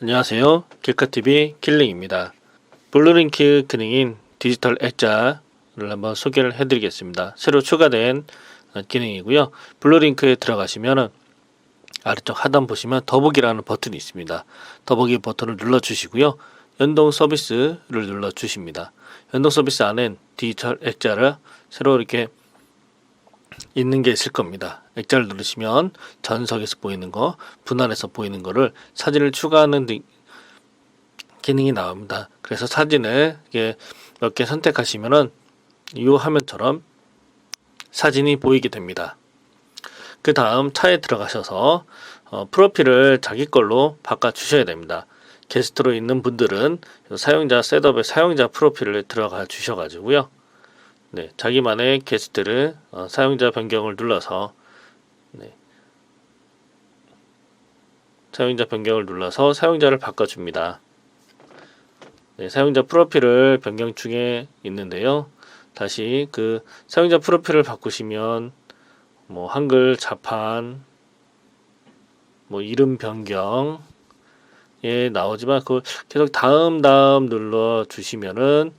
안녕하세요. 길카TV 킬링입니다. 블루링크 기능인 디지털 액자를 한번 소개를 해드리겠습니다. 새로 추가된 어, 기능이고요. 블루링크에 들어가시면은 아래쪽 하단 보시면 더보기라는 버튼이 있습니다. 더보기 버튼을 눌러주시고요. 연동 서비스를 눌러주십니다. 연동 서비스 안엔 디지털 액자를 새로 이렇게 있는 게 있을 겁니다. 액자를 누르시면 전석에서 보이는 거, 분할해서 보이는 거를 사진을 추가하는 등- 기능이 나옵니다. 그래서 사진을 몇 개 선택하시면은 이 화면처럼 사진이 보이게 됩니다. 그 다음 차에 들어가셔서 어, 프로필을 자기 걸로 바꿔 주셔야 됩니다. 게스트로 있는 분들은 사용자 셋업에 사용자 프로필을 들어가 주셔가지고요. 네, 자기만의 게스트를 어, 사용자 변경을 눌러서 네, 사용자 변경을 눌러서 사용자를 바꿔줍니다. 네, 사용자 프로필을 변경 중에 있는데요. 다시 그 사용자 프로필을 바꾸시면 뭐 한글 자판 뭐 이름 변경 예 나오지만 그 계속 다음 다음 눌러 주시면은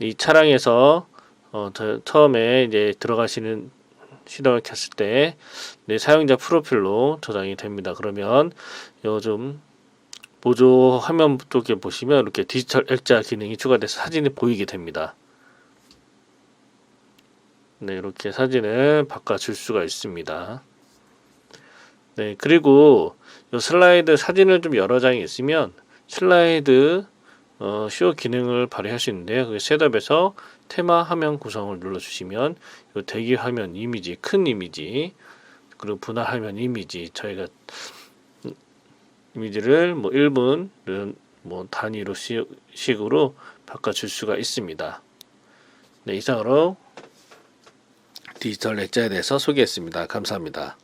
이 차량에서 어, 저- 처음에 이제 들어가시는 시동을 켰을 때내 사용자 프로필로 저장이 됩니다. 그러면 요즘 보조 화면 쪽에 보시면 이렇게 디지털 액자 기능이 추가돼서 사진이 보이게 됩니다. 네, 이렇게 사진을 바꿔줄 수가 있습니다. 네, 그리고 요 슬라이드 사진을 좀 여러 장이 있으면 슬라이드 어, 쇼 기능을 발휘할 수 있는데요. 그 셋업에서 테마 화면 구성을 눌러주시면 요 대기 화면 이미지, 큰 이미지, 그리고 분할 화면 이미지, 저희가 음, 이미지를 뭐 1분 뭐 단위로 시, 식으로 바꿔줄 수가 있습니다. 네, 이상으로 디지털 액자에 대해서 소개했습니다. 감사합니다.